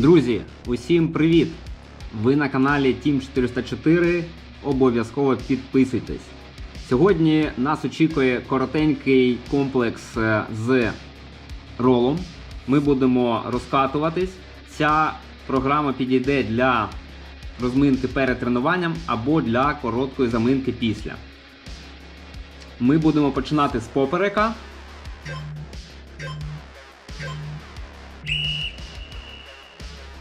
Друзі, усім привіт! Ви на каналі Team 404. Обов'язково підписуйтесь. Сьогодні нас очікує коротенький комплекс е, з ролом. Ми будемо розкатуватись. Ця програма підійде для розминки перед тренуванням або для короткої заминки після. Ми будемо починати з поперека.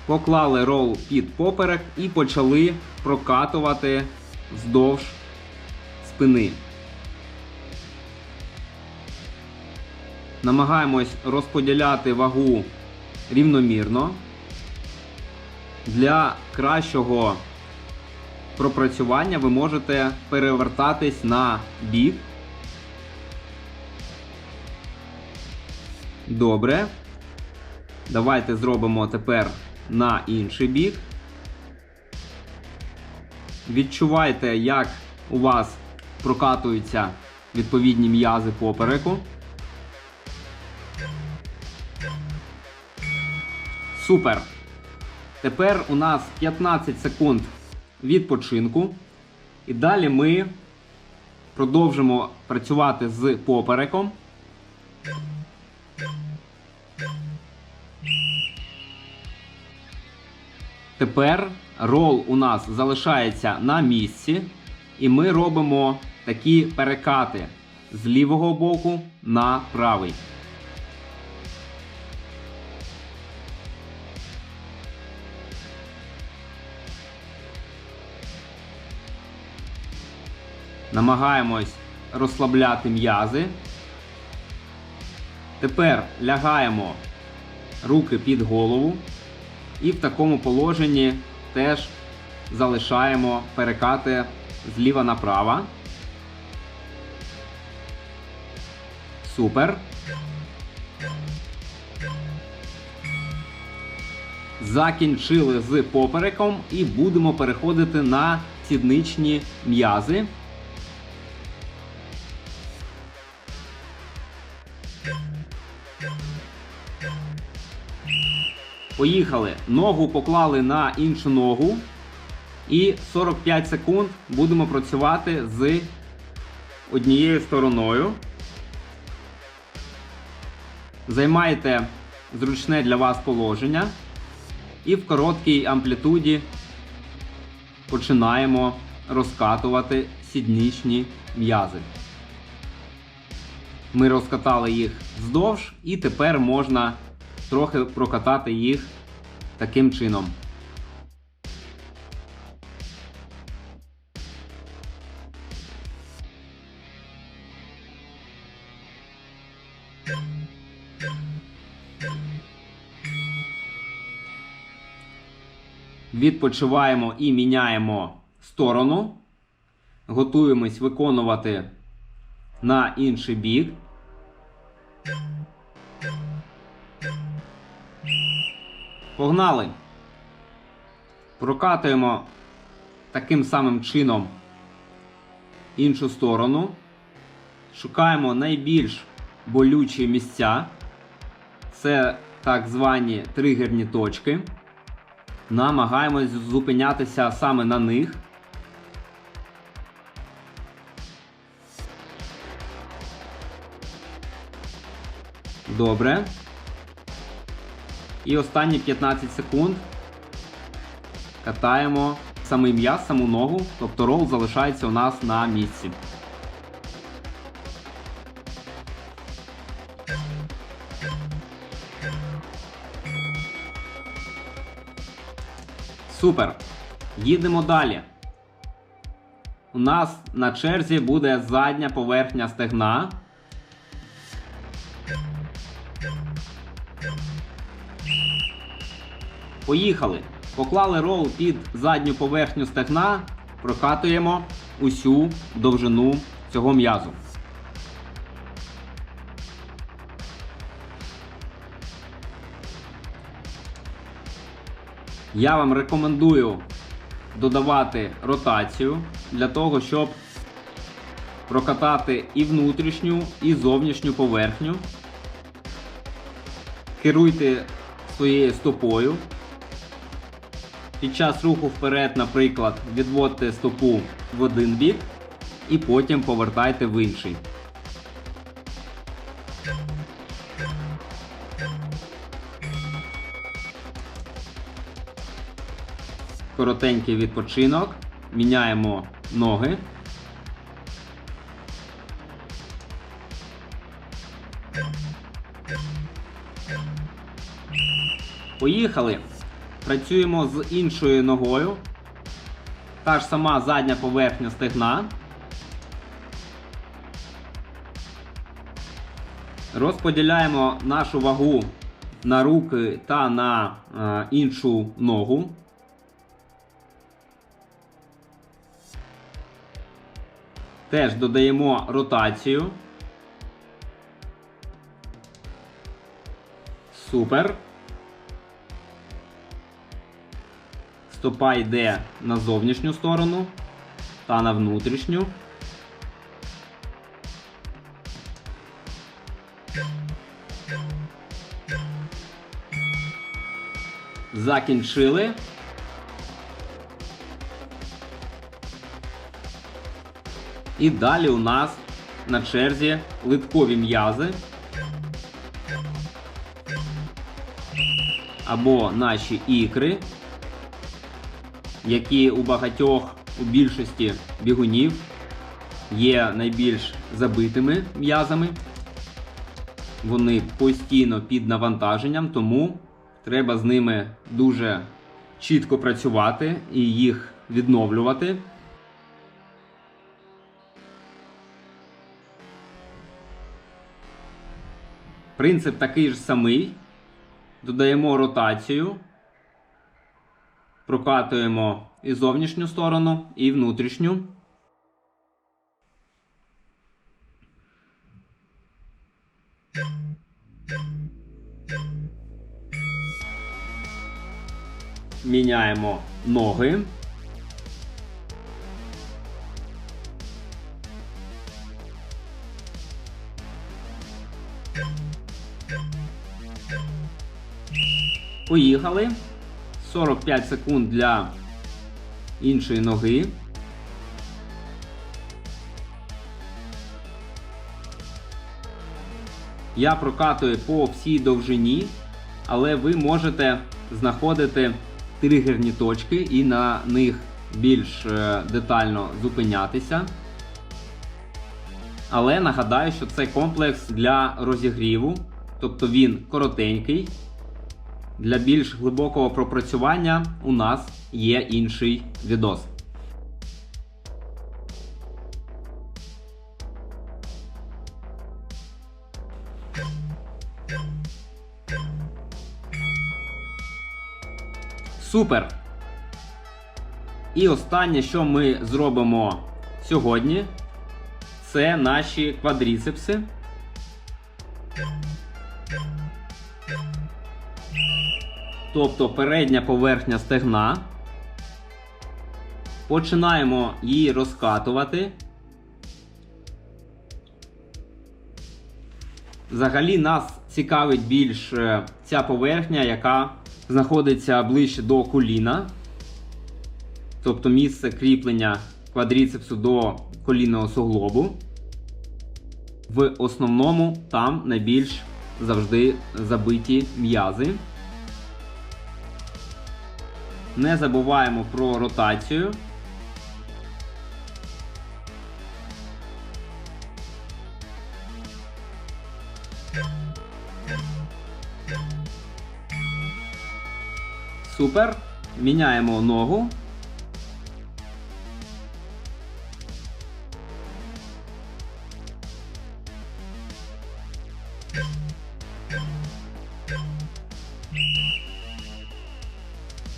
Поклали рол під поперек і почали прокатувати вздовж спини. Намагаємось розподіляти вагу рівномірно. Для кращого пропрацювання ви можете перевертатись на бік. Добре. Давайте зробимо тепер на інший бік. Відчувайте, як у вас прокатуються відповідні м'язи попереку. Супер! Тепер у нас 15 секунд відпочинку. І далі ми продовжимо працювати з попереком. Тепер рол у нас залишається на місці, і ми робимо такі перекати з лівого боку на правий. Намагаємось розслабляти м'язи. Тепер лягаємо руки під голову. І в такому положенні теж залишаємо перекати зліва направо. Супер. Закінчили з попереком і будемо переходити на сідничні м'язи. Поїхали. Ногу поклали на іншу ногу. І 45 секунд будемо працювати з однією стороною. Займайте зручне для вас положення. І в короткій амплітуді починаємо розкатувати сідничні м'язи. Ми розкатали їх вздовж, і тепер можна трохи прокатати їх таким чином. Відпочиваємо і міняємо сторону. Готуємось виконувати на інший бік. Погнали! Прокатуємо таким самим чином іншу сторону. Шукаємо найбільш болючі місця. Це так звані тригерні точки. Намагаємось зупинятися саме на них. Добре. І останні 15 секунд катаємо самий м'яз, саму ногу, тобто рол залишається у нас на місці. Супер. Їдемо далі. У нас на черзі буде задня поверхня стегна. Поїхали. Поклали рол під задню поверхню стегна, прокатуємо усю довжину цього м'язу. Я вам рекомендую додавати ротацію для того, щоб прокатати і внутрішню, і зовнішню поверхню. Керуйте своєю стопою. Під час руху вперед, наприклад, відводьте стопу в один бік і потім повертайте в інший. Коротенький відпочинок. Міняємо ноги. Поїхали. Працюємо з іншою ногою. Та ж сама задня поверхня стегна. Розподіляємо нашу вагу на руки та на е, іншу ногу. Теж додаємо ротацію. Супер. Стопа йде на зовнішню сторону та на внутрішню. Закінчили. І далі у нас на черзі литкові м'язи. Або наші ікри, які у багатьох у більшості бігунів є найбільш забитими м'язами. Вони постійно під навантаженням, тому треба з ними дуже чітко працювати і їх відновлювати. Принцип такий ж самий. Додаємо ротацію, прокатуємо і зовнішню сторону, і внутрішню. Міняємо ноги. Поїхали. 45 секунд для іншої ноги. Я прокатую по всій довжині, але ви можете знаходити тригерні точки і на них більш е, детально зупинятися. Але нагадаю, що це комплекс для розігріву, тобто він коротенький. Для більш глибокого пропрацювання у нас є інший відос. Супер! І останнє, що ми зробимо сьогодні, це наші квадріцепси. Тобто передня поверхня стегна. Починаємо її розкатувати. Взагалі нас цікавить більш е, ця поверхня, яка знаходиться ближче до коліна. Тобто місце кріплення квадріцепсу до колінного суглобу. В основному там найбільш завжди забиті м'язи. Не забуваємо про ротацію. Супер. Міняємо ногу.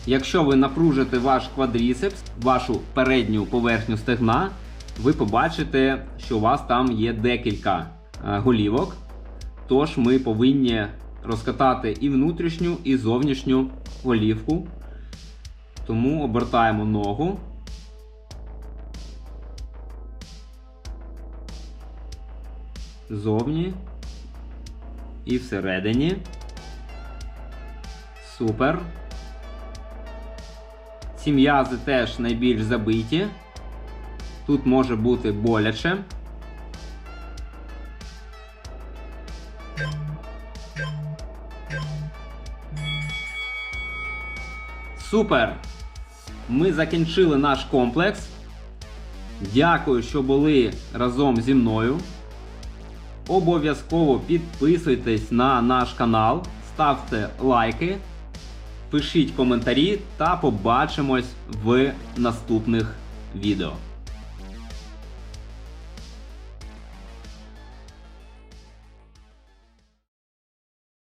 Якщо ви напружите ваш квадріцепс, вашу передню поверхню стегна, ви побачите, що у вас там є декілька е, голівок. Тож ми повинні розкатати і внутрішню, і зовнішню голівку. Тому обертаємо ногу. Зовні і всередині. Супер. Ці м'язи теж найбільш забиті. Тут може бути боляче. Супер! Ми закінчили наш комплекс. Дякую, що були разом зі мною. Обов'язково підписуйтесь на наш канал, ставте лайки, пишіть коментарі та побачимось в наступних відео.